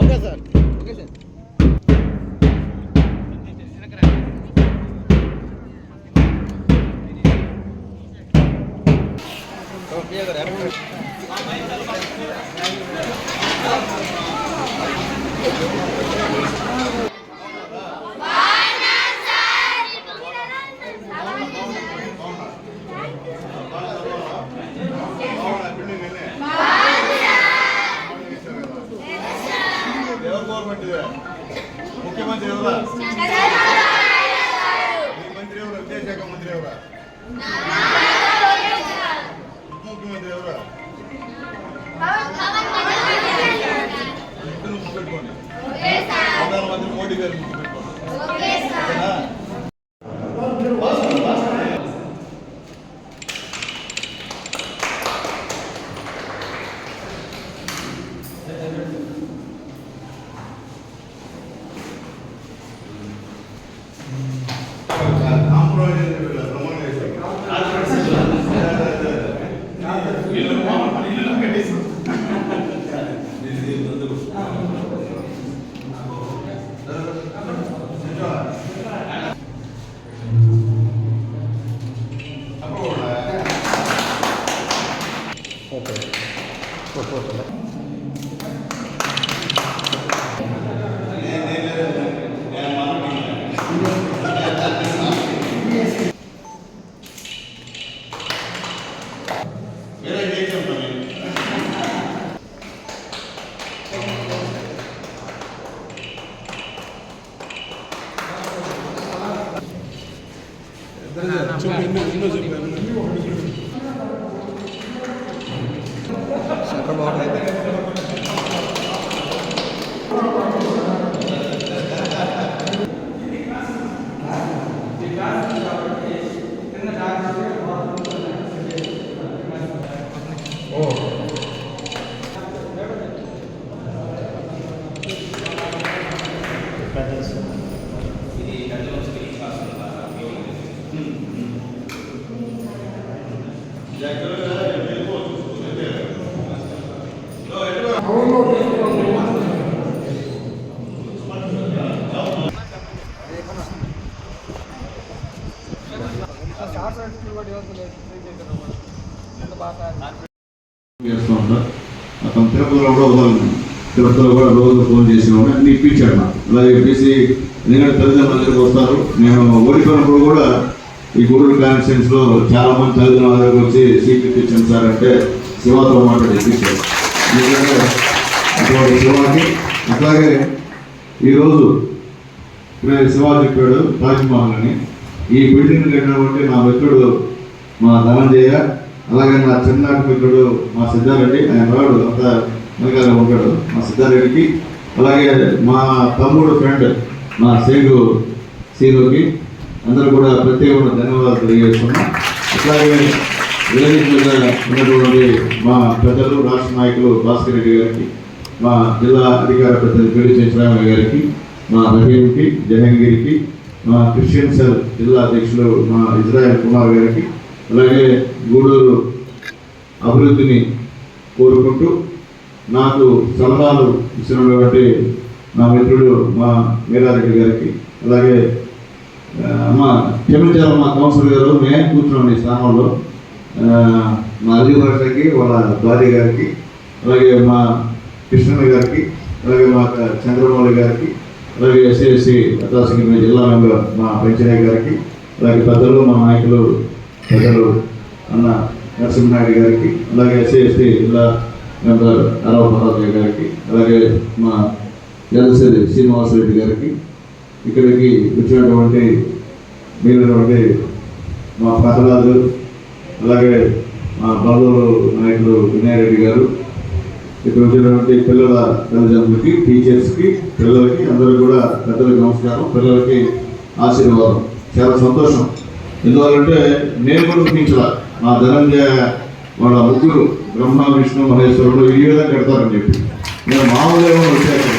Okay sir. ముఖ్యమంత్రి ఎవరా? మంత్రి ఎవరు? విద్యాశాఖ మంత్రి ఎవరా? ముఖ్యమంత్రి ఎవరా? ఇద్దరు ప్రధానమంత్రి మోడీ గారు ముఖ్యమంత్రి తిరుపతిలో కూడా రోజు ఫోన్ చేసేవాడు అన్ని ఇప్పించాడు నాకు అలా చెప్పేసి ఎందుకంటే తల్లిదండ్రులు దగ్గరికి వస్తారు. నేను ఓడిపోయినప్పుడు కూడా ఈ గూడూరు కాన్స్టిట్యూన్స్లో చాలా మంది తల్లిదండ్రుల దగ్గరకు వచ్చి సీట్ ఇప్పించాను సార్ అంటే శివాతో మాట్లాడి ఇప్పించారు ఎందుకంటే అటువంటి శివాకి అట్లాగే ఈరోజు శివా చెప్పాడు తాజ్మహల్ అని. ఈ బిల్డింగ్ కట్టినటువంటి నా మిత్రుడు మా ధనంజయ అలాగే నా చిన్ననాటి మిత్రుడు మా సిద్ధారెడ్డి ఆయన రాడు అంతా వెనకాల ఉంటాడు. మా సిద్ధారెడ్డికి. అలాగే మా తమ్ముడు ఫ్రెండ్ మా సేగు సీనుకి అందరూ కూడా ప్రత్యేకమైన ధన్యవాదాలు తెలియజేస్తున్నాం. అట్లాగే వేదిక ఉన్నటువంటి మా పెద్దలు రాష్ట్ర నాయకులు భాస్కర్ రెడ్డి గారికి మా జిల్లా అధికార ప్రతినిధి పెళ్ళి చంద్రరామయ్య గారికి మా రహీంకి జహంగీర్కి మా క్రిస్టియన్ సెల్ జిల్లా అధ్యక్షులు మా ఇజ్రాయల్ కుమార్ గారికి అలాగే గూడూరు అభివృద్ధిని కోరుకుంటూ నాకు సలహాలు ఇచ్చినటువంటి నా మిత్రుడు మా వీరారెడ్డి గారికి అలాగే అమ్మ మా కౌన్సిలర్ గారు మేము కూర్చున్నాం ఈ స్థానంలో మా అజీవ్ భాషకి వాళ్ళ భార్య గారికి అలాగే మా కృష్ణన్న గారికి అలాగే మా చంద్రమౌళి గారికి అలాగే ఎస్ఎస్సి అతాసింగ్ జిల్లా మెంబర్ మా పెంచనయ్య గారికి అలాగే పెద్దలు మా నాయకులు పెద్దలు అన్న నరసింహనాయుడు గారికి అలాగే ఎస్ఎస్సి జిల్లా మెంబర్ అరవ గారికి అలాగే మా జలసిరి శ్రీనివాసరెడ్డి గారికి ఇక్కడికి వచ్చినటువంటి మీరైనటువంటి మా ప్రహ్లాదు అలాగే మా బంధువులు నాయకులు వినాయరెడ్డి గారు ఇక్కడ వచ్చినటువంటి పిల్లల తల్లిదండ్రులకి టీచర్స్కి పిల్లలకి అందరూ కూడా పెద్దలకు నమస్కారం పిల్లలకి ఆశీర్వాదం. చాలా సంతోషం. ఎందువల్లంటే నేను కూడా ఊహించాల మా ధనంజయ వాళ్ళ ముగ్గురు బ్రహ్మ విష్ణు మహేశ్వరుడు ఈ విధంగా కడతారని చెప్పి. నేను మామూలుగా వచ్చాను.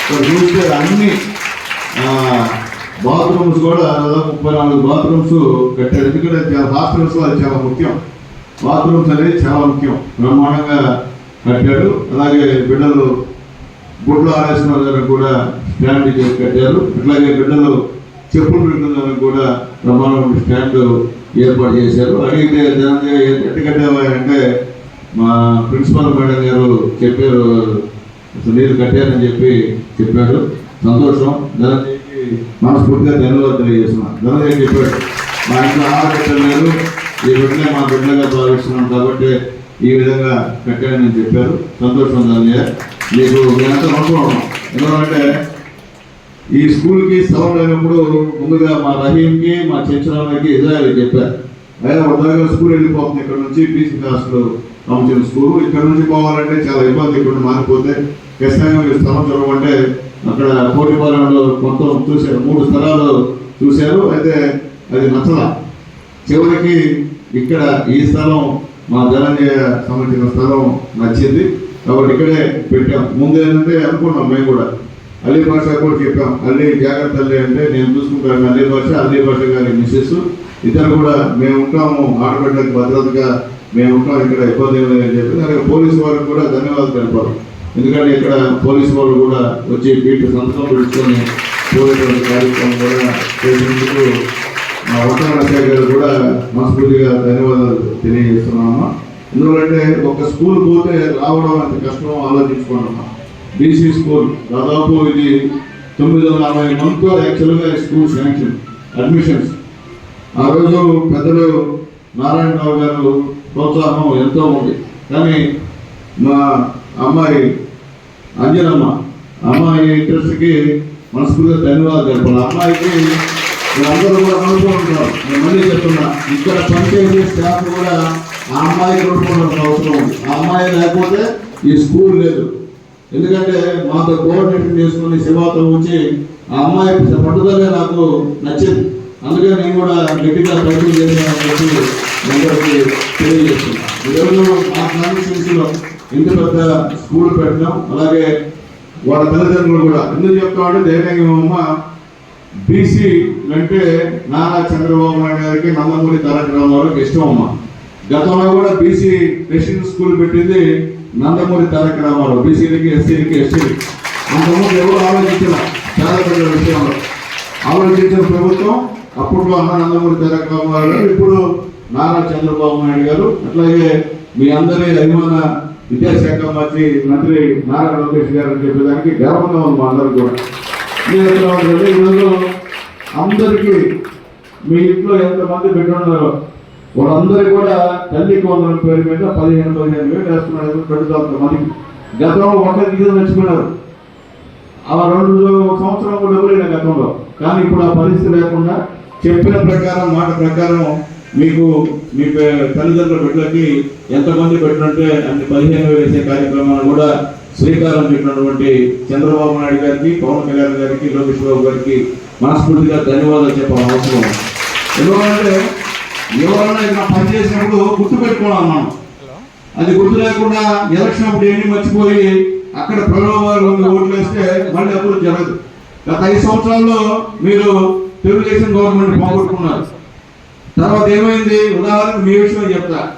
ఇక్కడ చూస్తే అన్ని బాత్రూమ్స్ కూడా దాదాపు ముప్పై నాలుగు బాత్రూమ్స్ కట్టారు. ఎందుకంటే చాలా హాస్టల్స్ అది చాలా ముఖ్యం. బాత్రూమ్స్ అనేది చాలా ముఖ్యం. బ్రహ్మాండంగా కట్టాడు అలాగే బిడ్డలు గుడ్లు ఆరేసిన వాళ్ళకి కూడా స్టాండ్ చేసి కట్టారు. అట్లాగే బిడ్డలు చెప్పులు పెట్టిన కూడా బ్రహ్మాండమైన స్టాండ్ ఏర్పాటు చేశారు. అడిగితే ధనంజయ ఎట్టి కట్టామంటే మా ప్రిన్సిపల్ మేడం గారు చెప్పారు అసలు కట్టారని చెప్పి చెప్పాడు సంతోషం. ధనంజయ్కి మనస్ఫూర్తిగా ధన్యవాదాలు తెలియజేస్తున్నాను ధనంజయ్ చెప్పాడు మా ఇంట్లో ఆహార కట్టలేదు ఈ బిడ్డనే మా బిడ్డగా భావిస్తున్నాం కాబట్టి ఈ విధంగా కట్టాడని చెప్పారు. సంతోషం ధనంజయ మీకు మేమంతా అనుకున్నాం ఎందుకంటే ఈ స్కూల్కి సెలవు లేనప్పుడు ముందుగా మా రహీంకి మా చంచరాలకి ఇజ్రాయల్ చెప్పారు. అయినా ఉద్యోగం స్కూల్ వెళ్ళిపోతుంది. ఇక్కడ నుంచి బీసీ హాస్టల్ సంబంధించిన స్కూల్. ఇక్కడ నుంచి పోవాలంటే చాలా ఇబ్బంది. ఇక్కడ మారిపోతే ఖచ్చితంగా మీరు స్థలం చూడమంటే అక్కడ కోటిపాలెంలో మొత్తం చూశారు మూడు స్థలాలు చూశారు. అయితే అది నచ్చల. చివరికి ఇక్కడ ఈ స్థలం మా ధనంజయ సంబంధించిన స్థలం నచ్చింది. కాబట్టి ఇక్కడే పెట్టాం. ముందు ఏంటంటే అనుకున్నాం మేము కూడా. అల్లీ భాష కూడా చెప్పాం. అల్లి జాగ్రత్త అల్లి అంటే నేను చూసుకుంటాను. అల్లి భాష అల్లి భాష గారి మిస్సెస్. ఇద్దరు కూడా మేము ఉంటాము ఆడబిడ్డలకు భద్రతగా మేము ఉంటాం ఇక్కడ ఇబ్బంది లేదని చెప్పి అలాగే పోలీసు వారికి కూడా ధన్యవాదాలు తెలిపారు ఎందుకంటే ఇక్కడ పోలీసు వాళ్ళు కూడా వచ్చి వీటి సంతకం పెట్టుకొని పోలీసు కార్యక్రమం కూడా చేసినందుకు మా వంటల గారు కూడా మనస్ఫూర్తిగా ధన్యవాదాలు తెలియజేస్తున్నామమ్మా. ఎందుకంటే ఒక స్కూల్ పోతే రావడం అంత కష్టం ఆలోచించుకున్నాము బీసీ స్కూల్ దాదాపు ఇది తొమ్మిది వందల అరవై మందితో యాక్చువల్గా స్కూల్ శాంక్షన్ అడ్మిషన్స్. ఆ రోజు పెద్దలు నారాయణరావు గారు ప్రోత్సాహం ఎంతో ఉంది. కానీ మా అమ్మాయి అంజనమ్మ అమ్మాయి ఇంట్రెస్ట్కి మనస్ఫూర్తిగా ధన్యవాదాలు చెప్పాలి. అమ్మాయికి అందరూ కూడా అనుకుంటున్నారు నేను మళ్ళీ చెప్తున్నా ఇక్కడ పనిచేసే స్టాఫ్ కూడా ఆ అమ్మాయికి అనుకోవాల్సిన అవసరం ఉంది. ఆ అమ్మాయి లేకపోతే ఈ స్కూల్ లేదు. ఎందుకంటే మాతో కోఆర్డినేషన్ చేసుకుని శివాతో వచ్చి ఆ అమ్మాయి పట్టుదలే నాకు నచ్చింది. అందుకే నేను కూడా గట్టిగా ప్రయత్నం చేశానని చెప్పి మీ అందరికీ తెలియజేస్తున్నాను. ఈరోజు మా కాన్స్టిట్యూన్సీలో ఇంత పెద్ద స్కూల్ పెట్టడం అలాగే వాళ్ళ తల్లిదండ్రులు కూడా ఎందుకు చెప్తామంటే ధైర్యంగా అమ్మ బీసీ అంటే నారా చంద్రబాబు నాయుడు గారికి నందమూరి తారక రామారావుకి ఇష్టం అమ్మ. గతంలో కూడా బీసీ రెసిడెంట్ స్కూల్ పెట్టింది నందమూరి తారక రామారావు బీసీలకి ఎస్సీలకి ఎస్సీలకి అంతకుముందు ఎవరు ఆలోచించిన చాలా పెద్ద విషయంలో. ఆలోచించిన ప్రభుత్వం అప్పట్లో అన్న నందమూరి తారక గారు ఇప్పుడు నారా చంద్రబాబు నాయుడు గారు అట్లాగే మీ అందరి అభిమాన విద్యాశాఖ మంత్రి మంత్రి నారా లోకేష్ గారు అని చెప్పేదానికి గర్వంగా ఉంది మా అందరికి కూడా. ఈరోజు అందరికీ మీ ఇంట్లో ఎంతమంది పెట్టున్నారో వాళ్ళందరూ కూడా తల్లికి వందల పేరు మీద పదిహేను పదిహేను వేలు వేస్తున్నారు పెడుతుంది మనకి గతంలో ఒకరికి ఇద్దరు చచ్చిపోయినారు ఆ రెండు సంవత్సరం కూడా డబ్బులు గతంలో. కానీ ఇప్పుడు ఆ పరిస్థితి లేకుండా చెప్పిన ప్రకారం మాట ప్రకారం మీకు మీ పే- తల్లిదండ్రుల బిడ్డలకి ఎంతమంది పెట్టినట్టే అన్ని పదిహేను వేసే కార్యక్రమాలు కూడా శ్రీకారం చుట్టినటువంటి చంద్రబాబు నాయుడు గారికి పవన్ కళ్యాణ్ గారికి లోకేష్ బాబు గారికి మనస్ఫూర్తిగా ధన్యవాదాలు చెప్పాలి అవసరం ఎందుకంటే ఎవరైనా ఇక్కడ పనిచేసినప్పుడు గుర్తు పెట్టుకోవాలి మనం. అది గుర్తు లేకుండా ఎలక్షన్ అప్పుడు ఏమి మర్చిపోయి అక్కడ ప్రలోభాలు ఓట్లు వేస్తే మళ్ళీ అప్పుడు జరగదు. గత ఐదు సంవత్సరాల్లో మీరు తెలుగుదేశం గవర్నమెంట్ పోగొట్టుకున్నారు. తర్వాత ఏమైంది? ఉదాహరణకు మీ విషయం చెప్తా.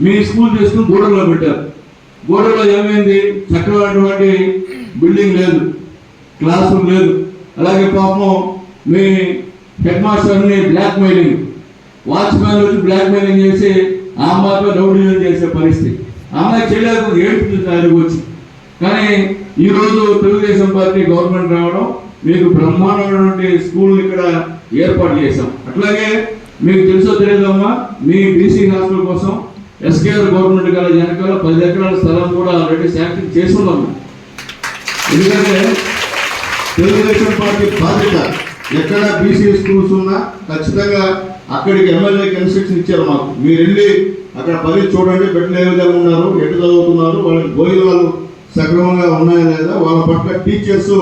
మీ స్కూల్ చేసుకుని గూడెంలో పెట్టారు. గూడెంలో ఏమైంది? చక్కమైనటువంటి బిల్డింగ్ లేదు. క్లాస్ రూమ్ లేదు. అలాగే పాపం మీ హెడ్ మాస్టర్ని బ్లాక్ మెయిలింగ్ వాచ్మ్యాన్ వచ్చి బ్లాక్ మెయిలింగ్ చేసి ఆ అమ్మాయితో రౌడీలు చేసే పరిస్థితి. అమ్మాయి చేయలేకపోతే ఏడుపుతుంది ఆయనకు వచ్చి? కానీ ఈరోజు తెలుగుదేశం పార్టీ గవర్నమెంట్ రావడం మీకు బ్రహ్మాండమైనటువంటి స్కూల్ ఇక్కడ ఏర్పాటు చేశాం. అట్లాగే మీకు తెలుసో తెలియదమ్మా మీ బీసీ హాస్టల్ కోసం ఎస్కేఆర్ గవర్నమెంట్ గల వెనకాల పది ఎకరాల స్థలం కూడా ఆల్రెడీ శాంక్షన్ చేస్తున్నాం ఎందుకంటే తెలుగుదేశం పార్టీ బాధ్యత ఎక్కడ బీసీ స్కూల్స్ ఉన్నా ఖచ్చితంగా అక్కడికి ఎమ్మెల్యే కన్స్ట్రక్షన్ ఇచ్చారు మాకు. మీరు వెళ్ళి అక్కడ పని చూడండి బిడ్డలు ఏ విధంగా ఉన్నారు ఎటు చదువుతున్నారు వాళ్ళకి భోజనాలు సక్రమంగా ఉన్నాయా లేదా వాళ్ళ పట్ల టీచర్స్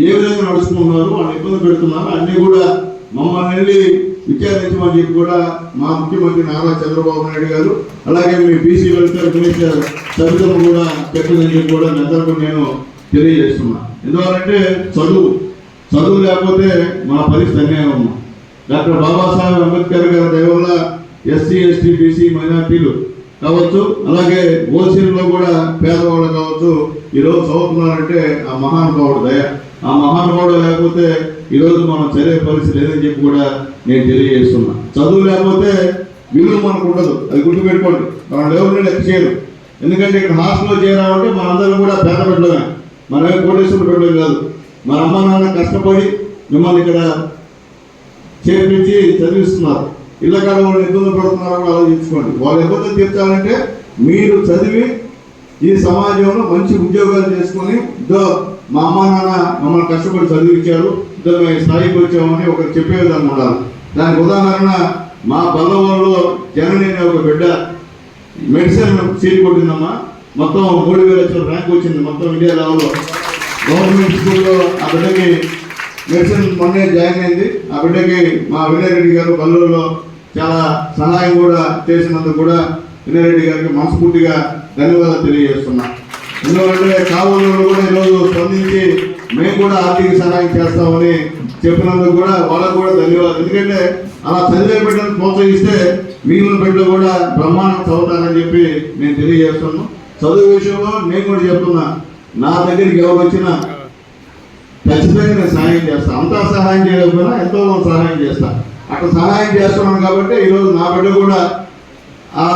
ఏ విధంగా నడుస్తున్నారు వాళ్ళు ఇబ్బంది పెడుతున్నారు. అన్నీ కూడా మమ్మల్ని వెళ్ళి విచారించమని చెప్పి కూడా మా ముఖ్యమంత్రి నారా చంద్రబాబు నాయుడు గారు అలాగే మీ బీసీ వెల్ఫేర్ కమిషన్ సభ్యులను కూడా పెట్టదని చెప్పి కూడా మీ నేను తెలియజేస్తున్నా. ఎందువల్లంటే చదువు చదువు లేకపోతే మన పరిస్థితి అన్యాయం అమ్మా. డాక్టర్ బాబాసాహెబ్ అంబేద్కర్ గారి దయవల్ల ఎస్సీ ఎస్టీ బీసీ మైనార్టీలు కావచ్చు అలాగే ఓసీలలో కూడా పేదవాళ్ళు కావచ్చు ఈరోజు చదువుతున్నారంటే ఆ మహానుభావుడు దయ. ఆ మహానుభావుడు లేకపోతే ఈరోజు మనం చదివే పరిస్థితి లేదని చెప్పి కూడా నేను తెలియజేస్తున్నా. చదువు లేకపోతే విలువ మనకు ఉండదు. అది గుర్తుపెట్టుకోండి. మనం ఎవరిని లెక్క చేయరు ఎందుకంటే ఇక్కడ హాస్టల్లో చేరామంటే మనందరం కూడా పేద పెట్టడమే. మనమే కోటేశ్వరుడు పెట్టడం కాదు. మన అమ్మ నాన్న కష్టపడి మిమ్మల్ని ఇక్కడ చేర్పించి చదివిస్తున్నారు. ఇళ్ళ కాడ వాళ్ళు ఇబ్బంది పడుతున్నారో ఆలోచించుకోండి. వాళ్ళ ఇబ్బందులు తీర్చాలంటే మీరు చదివి ఈ సమాజంలో మంచి ఉద్యోగాలు చేసుకొని మా అమ్మ నాన్న మమ్మల్ని కష్టపడి చదివించారు ఇద్దరు మేము స్థాయికి వచ్చామని ఒకరు చెప్పేది విధంగా దానికి ఉదాహరణ మా బల్లవాళ్ళు జనని అనే ఒక బిడ్డ మెడిసిన్ సీట్ కొట్టిందమ్మా. మొత్తం మూడు వేల లక్షల ర్యాంక్ వచ్చింది మొత్తం ఇండియా లెవెల్లో. గవర్నమెంట్ స్కూల్లో ఆ బిడ్డకి మెడిసిన్ మొన్నే జాయిన్ అయింది. ఆ బిడ్డకి మా వినయరెడ్డి గారు బల్లూరులో చాలా సహాయం కూడా చేసినందుకు కూడా వినయరెడ్డి గారికి మనస్ఫూర్తిగా ధన్యవాదాలు తెలియజేస్తున్నాను ఎందుకంటే కావులు కూడా ఈరోజు స్పందించి మేము కూడా ఆర్థిక సహాయం చేస్తామని చెప్పినందుకు కూడా వాళ్ళకు కూడా ధన్యవాదాలు. ఎందుకంటే అలా చదివే బిడ్డను ప్రోత్సహిస్తే మిగిలిన బిడ్డలు కూడా బ్రహ్మాండం చదువుతారని చెప్పి నేను తెలియజేస్తున్నాను. చదువు విషయంలో నేను కూడా చెప్తున్నా నా దగ్గరికి ఎవరు వచ్చినా ఖచ్చితంగా నేను సహాయం చేస్తాను అంతా సహాయం చేయకపోయినా ఎంతో సహాయం చేస్తాను అక్కడ సహాయం చేస్తున్నాను కాబట్టి ఈరోజు నా బిడ్డ కూడా ఆ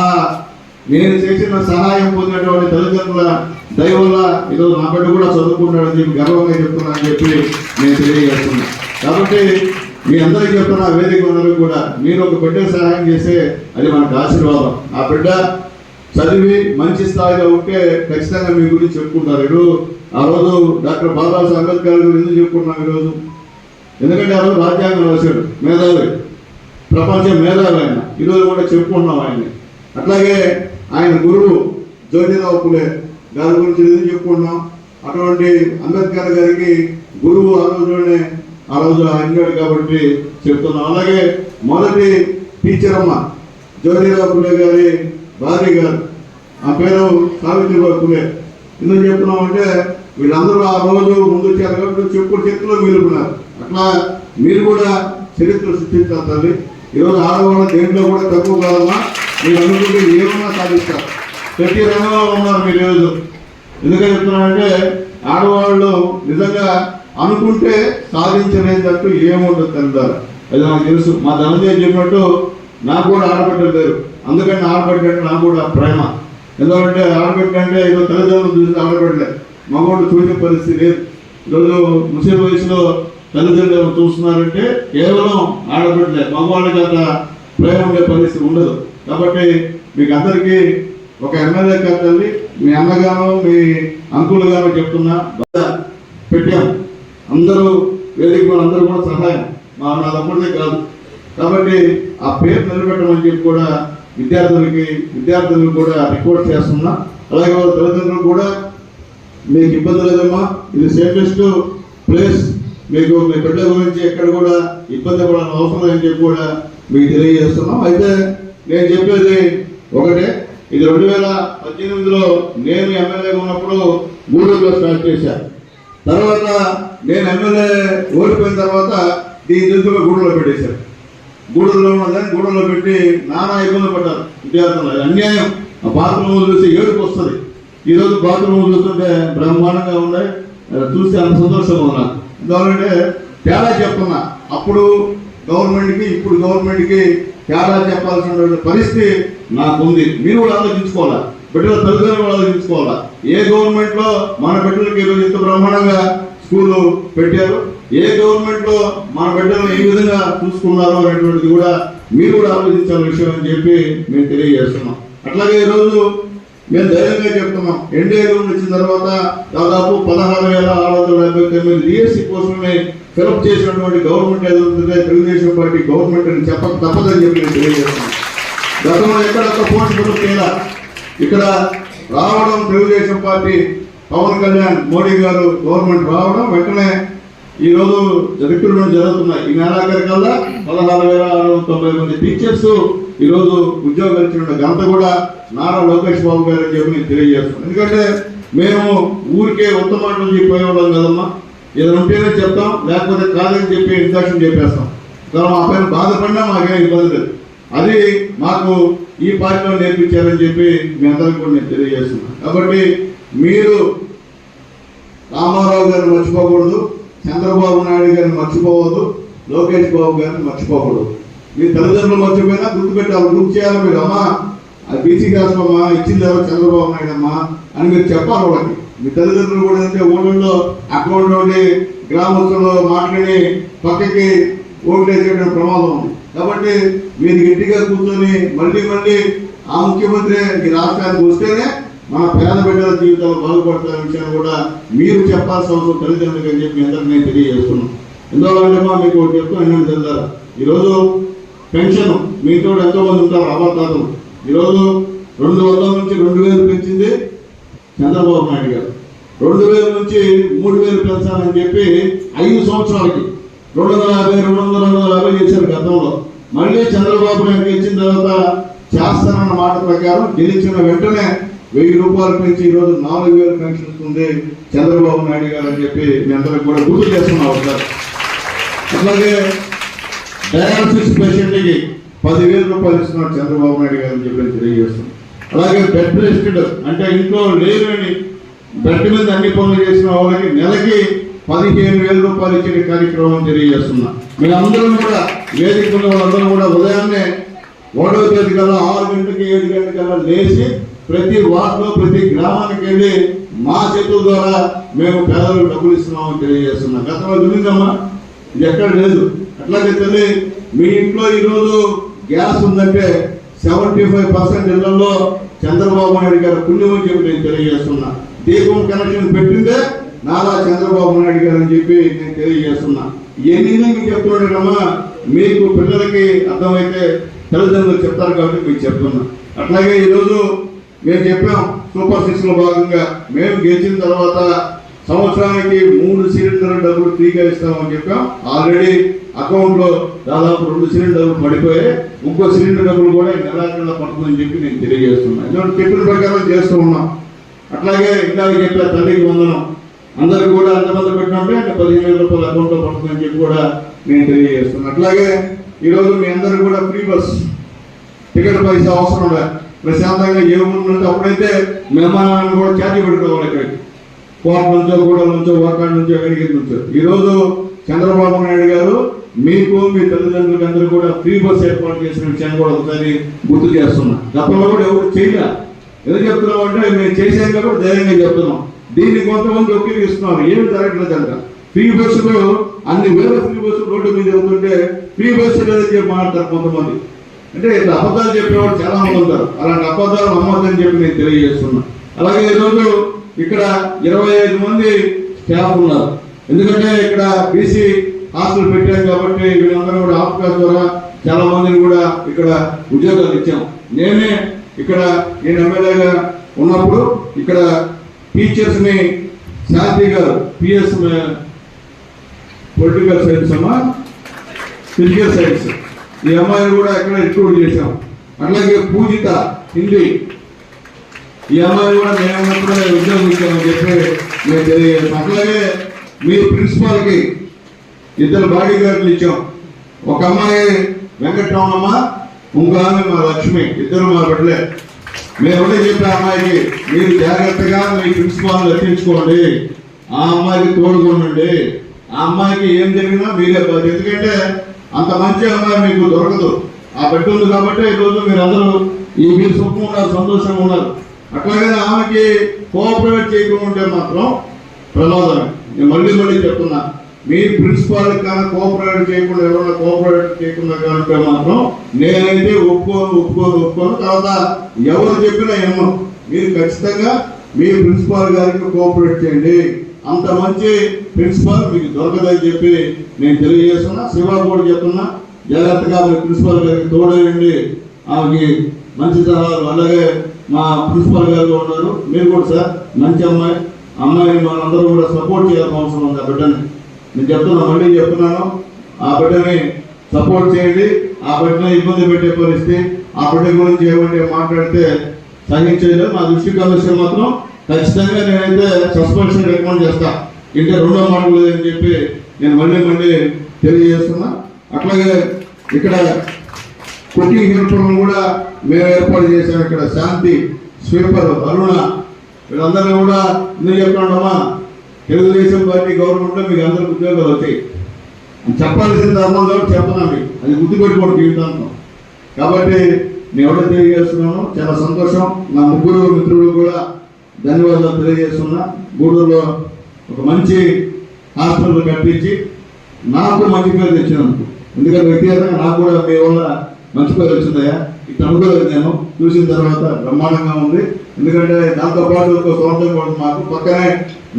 నేను చేసిన సహాయం పొందినటువంటి తల్లిదండ్రుల దయ వల్ల ఈరోజు నా బిడ్డ కూడా చదువుకుంటాడని చెప్పి గర్వంగా చెప్తున్నానని చెప్పి నేను తెలియజేస్తున్నా. కాబట్టి మీ అందరికీ చెప్తున్నా వేదిక ఉన్నది కూడా మీరు ఒక బిడ్డ సహాయం చేస్తే అది మనకు ఆశీర్వాదం. ఆ బిడ్డ చదివి మంచి స్థాయిలో ఉంటే ఖచ్చితంగా మీ గురించి చెప్పుకుంటారు. ఇప్పుడు ఆ రోజు డాక్టర్ బాబాసాహెబ్ అంబేద్కర్ గారు ఎందుకు చెప్పుకున్నాం ఈరోజు? ఎందుకంటే ఆ రోజు రాజ్యాంగం రాశాడు మేధావి. ప్రపంచ మేధావి ఆయన. ఈరోజు కూడా చెప్పుకున్నాం ఆయన్ని. అట్లాగే ఆయన గురువు జ్యోతిరావు పులే గారి గురించి ఎందుకు చెప్పుకున్నాం? అటువంటి అంబేద్కర్ గారికి గురువు ఆ రోజులోనే ఆ రోజు ఆయన కాబట్టి చెప్తున్నాం. అలాగే మొదటి టీచర్ అమ్మ జ్యోతిరావు పులే గారి భార్య గారు. ఆ పేరు సావిత్రిబాయి పులే. ఎందుకు చెప్తున్నామంటే వీళ్ళందరూ ఆ రోజు ముందు వచ్చారు కాబట్టి చెప్పుడు చేతిలో మిలుపున్నారు అట్లా మీరు కూడా చరిత్ర సృష్టించాలి తల్లి. ఈరోజు ఆడవాళ్ళ దేంట్లో కూడా తక్కువ కాదమ్మా. మీరు అనుకుంటే ఏమన్నా సాధిస్తారు. ప్రతి రంగంలో ఉన్నారు మీరు ఈరోజు ఎందుకని చెప్తున్నానంటే ఆడవాళ్ళు నిజంగా అనుకుంటే సాధించలేదంటూ ఏముండదు తండ్రి అది నాకు తెలుసు. మా ధనంజయ చెప్పినట్టు నాకు కూడా ఆడబిడ్డలు లేరు. అందుకని ఆడబిడ్డ అంటే నాకు కూడా ప్రేమ. ఎందుకంటే ఆడబిడ్డ అంటే ఏదో తల్లిదండ్రులు చూసి ఆడబిడ్డలే. మగవాడు చూసే పరిస్థితి లేదు. ఈరోజు ముసలి వయసులో తల్లిదండ్రులు చూస్తున్నారంటే కేవలం ఆడబిడ్డలే. మగవాళ్ళకి అంత ప్రేమ ఉండే పరిస్థితి ఉండదు. కాబట్టి మీకు అందరికీ ఒక ఎమ్మెల్యే కట్టండి. మీ అన్నగాను మీ అంకుల్ గాను చెప్తున్నా బాగా పెట్టాం అందరూ వేదిక వాళ్ళందరూ కూడా సహాయం. మా నా తమ్ముడిదే కాదు. కాబట్టి ఆ పేరు నిలబెట్టమని చెప్పి కూడా విద్యార్థులకి విద్యార్థులకు కూడా రిపోర్ట్ చేస్తున్నా. అలాగే వాళ్ళ తల్లిదండ్రులు కూడా మీకు ఇబ్బంది లేదమ్మా. ఇది సేఫెస్ట్ ప్లేస్ మీకు మీ బిడ్డ గురించి ఎక్కడ కూడా ఇబ్బంది పడాల్సిన అవసరం లేదని చెప్పి కూడా మీకు తెలియజేస్తున్నాం. అయితే నేను చెప్పేది ఒకటే. ఇది రెండు వేల పద్దెనిమిదిలో నేను ఎమ్మెల్యేగా ఉన్నప్పుడు గూడూరులో స్టార్ట్ చేశాను తర్వాత నేను ఎమ్మెల్యే ఓడిపోయిన తర్వాత దీని తెలుగులో గూడూరులో పెట్టేశాను గూడూరులో ఉన్నదని గూడూరులో పెట్టి నానా ఇబ్బంది పడ్డారు విద్యార్థులు. అన్యాయం. ఆ బాత్రూమ్ చూసి ఏడుపు వస్తుంది. ఈరోజు బాత్రూమ్ చూస్తుంటే బ్రహ్మాండంగా ఉన్నాయి చూస్తే అంత సంతోషంగా ఉన్నా. ఎందుకంటే తేడా చెప్తున్నా. అప్పుడు గవర్నమెంట్కి ఇప్పుడు గవర్నమెంట్కి తేడా చెప్పాల్సిన పరిస్థితి నాకు ఉంది మీరు కూడా ఆలోచించుకోవాలా? బిడ్డల తల్లిదండ్రులు కూడా ఆలోచించుకోవాలా? ఏ గవర్నమెంట్లో మన బిడ్డలకి ఈరోజు ఇంత బ్రహ్మాండంగా స్కూళ్ళు పెట్టారు? ఏ గవర్నమెంట్లో మన బిడ్డలను ఏ విధంగా చూసుకున్నారో అనేటువంటిది కూడా మీరు కూడా ఆలోచించాల్సిన విషయం అని చెప్పి మేము తెలియజేస్తున్నాం. అట్లాగే ఈరోజు మేము ధైర్యంగా చెప్తున్నాం. ఎన్డీఏ గవర్నమెంట్ వచ్చిన తర్వాత దాదాపు పదహారు వేల ఆరు వందల డెబ్బై తొమ్మిది డిఎస్సి పోస్టులని ఫిలప్ చేసినటువంటి గవర్నమెంట్ ఏదో తెలుగుదేశం పార్టీ గవర్నమెంట్ అని చెప్పక తప్పదని చెప్పి నేను తెలియజేస్తున్నాను. గతంలో ఎక్కడొక్క ఒక పోస్ట్ ఫిలప్ చేయాల. ఇక్కడ రావడం తెలుగుదేశం పార్టీ పవన్ కళ్యాణ్ మోడీ గారు గవర్నమెంట్ రావడం వెంటనే ఈరోజు రోజు జరుగుతున్నాయి ఈ నెలాఖరు కల్లా పదహారు వేల ఆరు వందల తొంభై మంది టీచర్స్ ఈరోజు ఉద్యోగాలు ఇచ్చిన ఘనత కూడా నారా లోకేష్ బాబు గారు అని చెప్పి నేను తెలియజేస్తున్నాను. ఎందుకంటే మేము ఊరికే ఉత్తమాటలు చెప్పేవాళ్ళం కదమ్మా. ఏదైనా ఉంటేనే చెప్తాం లేకపోతే కాదని చెప్పి ఇన్స్ట్రక్షన్ చెప్పేస్తాం. కానీ మా పైన బాధపడినా మాకేం ఇబ్బంది లేదు. అది మాకు ఈ పార్టీలో నేర్పించారని చెప్పి మీ అందరికీ కూడా నేను తెలియజేస్తున్నాను. కాబట్టి మీరు రామారావు గారిని మర్చిపోకూడదు. చంద్రబాబు నాయుడు గారిని మర్చిపోవద్దు లోకేష్ బాబు గారిని మర్చిపోకూడదు. మీ తల్లిదండ్రులు మర్చిపోయినా గుర్తుపెట్టాలి గుర్తు చేయాలి మీరు అమ్మా అది బీసీ కాస్ట్ అమ్మా ఇచ్చింది ఎవరు చంద్రబాబు నాయుడు అమ్మా అని మీరు చెప్పాలి వాళ్ళకి. మీ తల్లిదండ్రులు కూడా అంటే ఊళ్ళో అకౌంట్ ఉండి గ్రామస్తులు మాట్లాడి పక్కకి ఓట్లు ప్రమాదం ఉంది. కాబట్టి మీరు గట్టిగా కూర్చొని మళ్ళీ మళ్ళీ ఆ ముఖ్యమంత్రి ఈ రాష్ట్రానికి వస్తేనే మన పేద బిడ్డల జీవితాలు బాగుపడుతున్న విషయాన్ని కూడా మీరు చెప్పాల్సిన అవసరం తల్లిదండ్రులకు అని చెప్పి మీ అందరికీ నేను తెలియజేస్తున్నాను. ఎందుకంటే మా మీకు ఒకటి చెప్తాను ఏంటంటే తెలుసా ఈరోజు పెన్షన్ మీతో ఎంతో మంది ఉంటారు అబద్ధాలు. ఈరోజు రెండు వందల నుంచి రెండు వేలు పెంచింది చంద్రబాబు నాయుడు గారు. రెండు వేల నుంచి మూడు వేలు పెంచాలని చెప్పి ఐదు సంవత్సరాలకి రెండు వందల యాభై రెండు వందల రెండు వందల యాభై చేశారు గతంలో. మళ్ళీ చంద్రబాబు నాయుడు ఇచ్చిన తర్వాత చేస్తానన్న మాట ప్రకారం గెలిచిన వెంటనే వెయ్యి రూపాయలు పెంచి ఈరోజు నాలుగు వేలు పెన్షన్ ఇస్తుంది చంద్రబాబు నాయుడు గారు అని చెప్పి మీ అందరికి కూడా గుర్తు చేస్తున్నాం సార్ అలాగే డయాలసిస్ పేషెంట్కి పదివేల రూపాయలు ఇస్తున్నాడు చంద్రబాబు నాయుడు గారు అని చెప్పి తెలియజేస్తున్నాం అలాగే బెడ్ రెస్టెడ్ అంటే ఇంట్లో లేని బెడ్ మీద అన్ని పనులు చేసిన వాళ్ళకి నెలకి పదిహేను వేల రూపాయలు ఇచ్చే కార్యక్రమం తెలియజేస్తున్నా. మీరందరం కూడా వేదిక ఉన్న వాళ్ళందరూ కూడా ఉదయాన్నే ఒకటో తేదీ కల్లా ఆరు గంటలకి ఏడు గంటలకల్లా లేచి ప్రతి వార్డులో ప్రతి గ్రామానికి వెళ్ళి మా చేతుల ద్వారా మేము పేదలకు డబ్బులు ఇస్తున్నామని తెలియజేస్తున్నాం. గతంలో చూపిందమ్మా ఇది ఎక్కడ లేదు. అట్లాగే తల్లి మీ ఇంట్లో ఈరోజు గ్యాస్ ఉందంటే సెవెంటీ ఫైవ్ పర్సెంట్ ఇళ్ళలో చంద్రబాబు నాయుడు గారు పుణ్యం అని చెప్పి నేను తెలియజేస్తున్నా. దీపం కనెక్షన్ పెట్టిందే నారా చంద్రబాబు నాయుడు గారు అని చెప్పి నేను తెలియజేస్తున్నా. ఎన్ని మీకు చెప్తున్నాడమ్మా మీకు పిల్లలకి అర్థమైతే తల్లిదండ్రులు చెప్తారు కాబట్టి మీకు చెప్తున్నా. అట్లాగే ఈరోజు మేము చెప్పాం సూపర్ సిక్స్లో భాగంగా. మేము గెలిచిన తర్వాత సంవత్సరానికి మూడు సిలిండర్ డబ్బులు ఫ్రీగా ఇస్తామని చెప్పాం. ఆల్రెడీ అకౌంట్లో దాదాపు రెండు సిలిండర్లు పడిపోయాయి. ఇంకో సిలిండర్ డబ్బులు కూడా నెల నెలాఖరులో పడుతుందని చెప్పి నేను తెలియజేస్తున్నాను ఎందుకంటే చెప్పిన ప్రకారం చేస్తూ ఉన్నాం. అట్లాగే ఇంకా చెప్పా తల్లికి వందనం. అందరికి కూడా అంతమంది పెట్టినప్పుడే అంటే పదిహేను వేల రూపాయలు అకౌంట్లో పడుతుందని చెప్పి కూడా నేను తెలియజేస్తున్నాను అట్లాగే ఈరోజు మీ అందరికి కూడా ఫ్రీ బస్. టికెట్ పైసా అవసరం లేదు ప్రశాంతంగా ఏ అప్పుడైతే మెహమానాన్ని కూడా ఛార్జీ పెట్టుకోవాలి ఇక్కడికి కోట నుంచో గూడ నుంచో వాకాడ నుంచో ఎక్కడికి నుంచో. ఈరోజు చంద్రబాబు నాయుడు గారు మీకు మీ తల్లిదండ్రులకు అందరూ కూడా ఫ్రీ బస్ ఏర్పాటు చేసిన విషయాన్ని కూడా ఒకసారి గుర్తు చేస్తున్నా. గతంలో కూడా ఎవరు చేయలే. ఎందుకు చెప్తున్నాం అంటే మేము చేసాం కాబట్టి ధైర్యంగా చెప్తున్నాం. దీన్ని కొంతమంది ఒక్కరికి ఇస్తున్నారు. ఏమి జరగట్లేదు కనుక ఫ్రీ బస్సులు అన్ని వేల ఫ్రీ బస్సులు రోడ్డు మీద వెళ్తుంటే ఫ్రీ బస్సు లేదని చెప్పి మాట్లాడతారు కొంతమంది. అంటే ఇట్లా అబద్ధాలు చెప్పేవాడు చాలా మంది ఉంటారు. అలాంటి అబద్ధాలు నమ్మొద్దని చెప్పి నేను తెలియజేస్తున్నా. అలాగే ఈరోజు ఇక్కడ ఇరవై ఐదు మంది స్టాఫ్ ఉన్నారు. ఎందుకంటే ఇక్కడ బీసీ హాస్టల్ పెట్టాం కాబట్టి వీళ్ళందరూ కూడా ఆఫ్కాస్ ద్వారా చాలా మందిని కూడా ఇక్కడ ఉద్యోగాలు ఇచ్చాం. నేనే ఇక్కడ నేను ఎమ్మెల్యేగా ఉన్నప్పుడు ఇక్కడ టీచర్స్ని Shanti garu P S political science అమ్మా ఫిజికల్ సైన్స్ ఈ అమ్మాయిని కూడా ఎక్కడ రిక్రూట్ చేశాం. అట్లాగే పూజిత హిందీ. ఈ అమ్మాయి కూడా మేము ఉన్నప్పుడే ఉద్యోగం ఇచ్చామని చెప్పి మేము తెలియజేస్తాం అట్లాగే మీ ప్రిన్సిపాల్కి ఇద్దరు బాడీ గార్డులు ఇచ్చాం. ఒక అమ్మాయి వెంకటరమణమ్మ ఇంకో ఆమె మా లక్ష్మి ఇద్దరు మా బిడ్డలే. మేము ఒకటే చెప్పే అమ్మాయికి మీరు జాగ్రత్తగా మీ ప్రిన్సిపాల్ రక్షించుకోండి. ఆ అమ్మాయికి తోడుకోండి ఆ అమ్మాయికి ఏం జరిగినా మీరే ఎందుకంటే అంత మంచి అమ్మాయి మీకు దొరకదు. ఆ బిడ్డ ఉంది కాబట్టి ఈరోజు మీరందరూ ఈ మీరు సుఖం ఉన్నారు సంతోషంగా ఉన్నారు. అట్లాగే ఆమెకి కోఆపరేట్ చేయకుండా ఉంటే మాత్రం ప్రమాదమే. నేను మళ్ళీ మళ్ళీ చెప్తున్నా మీ ప్రిన్సిపాల్ కానీ కోఆపరేట్ చేయకుండా ఎవరైనా కోఆపరేట్ చేయకుండా కనుక మాత్రం నేనైతే ఒప్పుకోను ఒప్పుకోను ఒప్పుకోను. తర్వాత ఎవరు చెప్పినా ఏమో. మీరు ఖచ్చితంగా మీ ప్రిన్సిపాల్ గారికి కోఆపరేట్ చేయండి. అంత మంచి ప్రిన్సిపల్ మీకు దొరకదని చెప్పి నేను తెలియజేస్తున్నా. శివ కూడా చెప్తున్నా. జాగ్రత్తగా మీ ప్రిన్సిపాల్ గారికి తోడయండి. ఆమెకి మంచి సలహాలు. అలాగే మా ప్రిన్సిపాల్ గారు ఉన్నారు. మీరు కూడా సార్ మంచి అమ్మాయి. అమ్మాయిని మనందరూ కూడా సపోర్ట్ చేయాల్సిన అవసరం ఉంది ఆ బిడ్డని. నేను చెప్తున్నా మళ్ళీ చెప్తున్నాను. ఆ బిడ్డని సపోర్ట్ చేయండి. ఆ బిడ్డని ఇబ్బంది పెట్టే పరిస్థితి ఆ బిడ్డ గురించి ఏమంటే మాట్లాడితే సహించలేదు. మా దృష్టి కమిషన్ మాత్రం ఖచ్చితంగా నేనైతే సస్పెన్షన్ రికమెండ్ చేస్తా. ఇంకా రెండో మాట లేదని చెప్పి నేను మళ్ళీ మళ్ళీ తెలియజేస్తున్నా. అట్లాగే ఇక్కడ కుకింగ్ హెల్పర్లు కూడా మేము ఏర్పాటు చేసాం ఇక్కడ శాంతి స్వీపర్ అరుణ. వీళ్ళందరినీ కూడా ఎందుకు చెప్తున్నామా తెలుగుదేశం పార్టీ గవర్నమెంట్లో మీకు అందరికి ఉద్యోగాలు వచ్చాయి. చెప్పాల్సిన ధర్మంలో చెప్పనా మీకు? అది గుర్తుపెట్టుకోండి జీవితాంతం. కాబట్టి నేను ఎవరో తెలియజేస్తున్నాను చాలా సంతోషం. నా ముగ్గురు మిత్రులు కూడా ధన్యవాదాలు తెలియజేస్తున్నా. గూడూరులో ఒక మంచి హాస్పిటల్ కట్టించి నాకు మంచి పేరు తెచ్చినందుకు. ఎందుకంటే వ్యక్తిగతంగా నాకు కూడా మీ వల్ల మంచి పేరు వచ్చిందయ్యా. ఇట్లా అనుకోలేదు నేను చూసిన తర్వాత బ్రహ్మాండంగా ఉంది. ఎందుకంటే దాంతో పాటు ఒక సొంతం కూడా మాకు. పక్కనే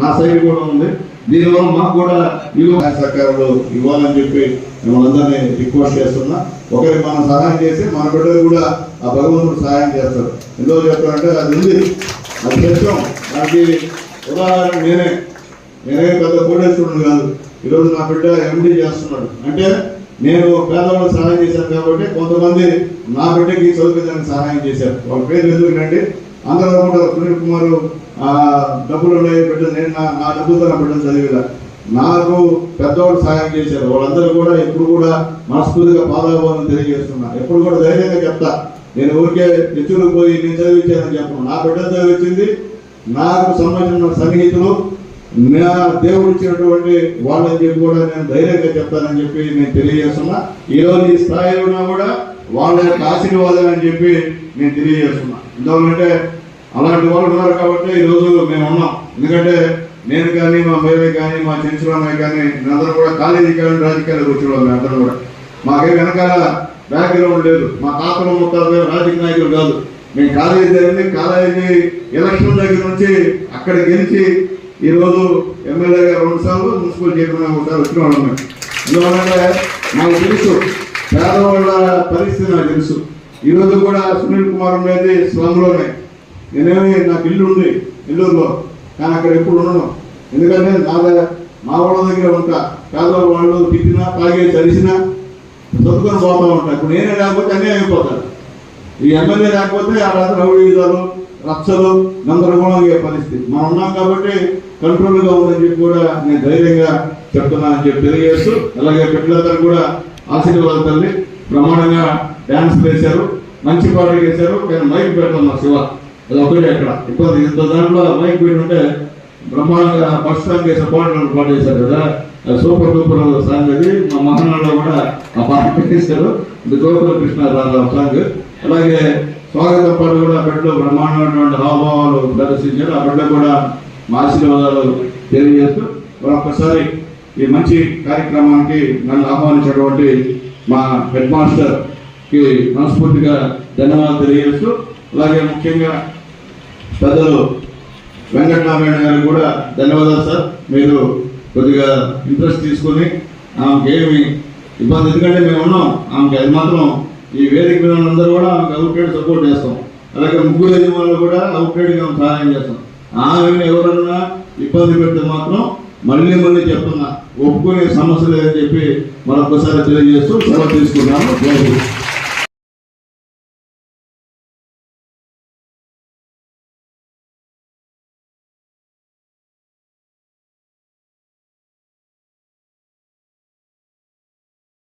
నా సైడ్ కూడా ఉంది. దీనివల్ల మాకు కూడా యువ సహకారాలు ఇవ్వాలని చెప్పి మిమ్మల్ని అందరినీ రిక్వెస్ట్ చేస్తున్నా. ఒకరికి మనం సహాయం చేసి మన బిడ్డలు కూడా ఆ భగవంతుడు సహాయం చేస్తారు. ఎందుకు చెప్పారంటే అది ఉంది. అది సత్యం ఉదాహరణ నేనే నేనే పెద్ద కోటేశ్వరుడు కాదు. ఈరోజు నా బిడ్డ ఎండి చేస్తున్నాడు. అంటే నేను పేదవాళ్ళకి సహాయం చేశాను కాబట్టి కొంతమంది నా బిడ్డకి చదువుకోవడానికి సహాయం చేశారు. వాళ్ళ పేరు ఎందుకంటే అందరూ కూడా సునీల్ కుమార్ డబ్బులు ఉన్నాయి బిడ్డ నేను నా నా డబ్బులతో నా బిడ్డను చదివిలా నాకు పెద్దవాళ్ళు సహాయం చేశారు. వాళ్ళందరూ కూడా ఎప్పుడు కూడా మనస్ఫూర్తిగా పాదాభావం తెలియజేస్తున్నా. ఎప్పుడు కూడా ధైర్యంగా చెప్తా నేను ఊరికే తెచ్చులకు పోయి నేను చదివించానని చెప్పను. నా బిడ్డ చదివించింది నాకు సంబంధించిన సన్నిహితులు నా దేవుడు ఇచ్చినటువంటి వాళ్ళని చెప్పి కూడా నేను ధైర్యంగా చెప్తానని చెప్పి నేను తెలియజేస్తున్నా. ఈరోజు ఈ స్థాయిలో ఉన్నా కూడా వాళ్ళ యొక్క ఆశీర్వాదం అని చెప్పి నేను తెలియజేస్తున్నా. ఎందుకంటే అలాంటి వాళ్ళు ఉన్నారు కాబట్టి ఈ మేము ఉన్నాం. ఎందుకంటే నేను కానీ మా మేమే కానీ మా చెంచురామయ్య కానీ మేమందరం కూడా కాలేజీ కానీ రాజకీయాలకు వచ్చిన వాళ్ళు అందరం కూడా. మాకే వెనకాల బ్యాక్గ్రౌండ్ లేదు మా తాతలు ముత్తాతలు రాజకీయ నాయకులు కాదు. మేము కాలేజీ జరిగింది కాలేజీ ఎలక్షన్ దగ్గర నుంచి అక్కడ గెలిచి ఈ రోజు ఎమ్మెల్యేగా రెండు సార్లు మున్సిపల్ చైర్మన్ ఒకసారి వచ్చిన మేము. ఎందుకంటే నాకు తెలుసు పేదవాళ్ళ పరిస్థితి నాకు తెలుసు. ఈ రోజు కూడా సునీల్ కుమార్ ఉండేది స్లంలోనే నేనేమి నాకు ఇల్లు ఉంది నెల్లూరులో కానీ అక్కడ ఎప్పుడు ఉండను. ఎందుకంటే నా మా వాళ్ళ దగ్గర ఉంటా. పేదవాళ్ళు తిట్టినా తాగే చలిసినా దొరుకుని పోతా ఉంటాను ఇప్పుడు నేనే లేకపోతే అన్నీ అయిపోతాను ఈ ఎమ్మెల్యే లేకపోతే ఆ రాత్రి రౌడీజాలు రచ్చలు గందరగోళం అయ్యే పరిస్థితి. మనం ఉన్నాం కాబట్టి కంట్రోల్గా ఉందని చెప్పి కూడా నేను ధైర్యంగా చెప్తున్నానని చెప్పి తెలియజేస్తూ అలాగే బిడ్డలందరూ కూడా ఆశీర్వాదాలు తల్లి. ప్రమాణంగా డ్యాన్స్ వేశారు మంచి పాటలు వేశారు కానీ మైక్ పెడుతున్నా శివ. అది ఒకటే అక్కడ. ఇబ్బంది. ఇంత దాంట్లో మైక్ పెట్టి ఉంటే బ్రహ్మాండంగా ఫస్ట్ సాంగ్ చేసిన పాటలు పాట చేశారు కదా సూపర్ డూపర్ సాంగ్ అది. మా మహానాడులో కూడా ఆ పాట పెట్టేశారు ఇది గోకుల కృష్ణ రాజారావు సాంగ్. అలాగే స్వాగత పాట కూడా బిడ్డలో బ్రహ్మాండమైనటువంటి హావభావాలు ప్రదర్శించారు. ఆ బిడ్డ కూడా మా ఆశీర్వాదాలు తెలియజేస్తూ మరొకసారి ఈ మంచి కార్యక్రమానికి నన్ను ఆహ్వానించినటువంటి మా హెడ్ మాస్టర్కి మనస్ఫూర్తిగా ధన్యవాదాలు తెలియజేస్తూ అలాగే ముఖ్యంగా పెద్దలు వెంకటరామయ్య గారికి కూడా ధన్యవాదాలు సార్. మీరు కొద్దిగా ఇంట్రెస్ట్ తీసుకొని ఆమెకి ఏమి ఇబ్బంది ఎందుకంటే మేము ఉన్నాం. ఆమెకి అది మాత్రం ఈ వేదిక మీద అందరూ కూడా ఆమెకు అవుట్రేడ్ సపోర్ట్ చేస్తాం. అలాగే ముగ్గురు యజమానులు కూడా అవుట్రేడ్గా సహాయం చేస్తాం. ఆమెను ఎవరన్నా ఇబ్బంది పెడితే మాత్రం మళ్ళీ మళ్ళీ చెప్తున్నా ఒప్పుకునే సమస్య లేదని చెప్పి మరొకసారి తెలియజేస్తూ సెలవు తీసుకున్నాము జై హింద్.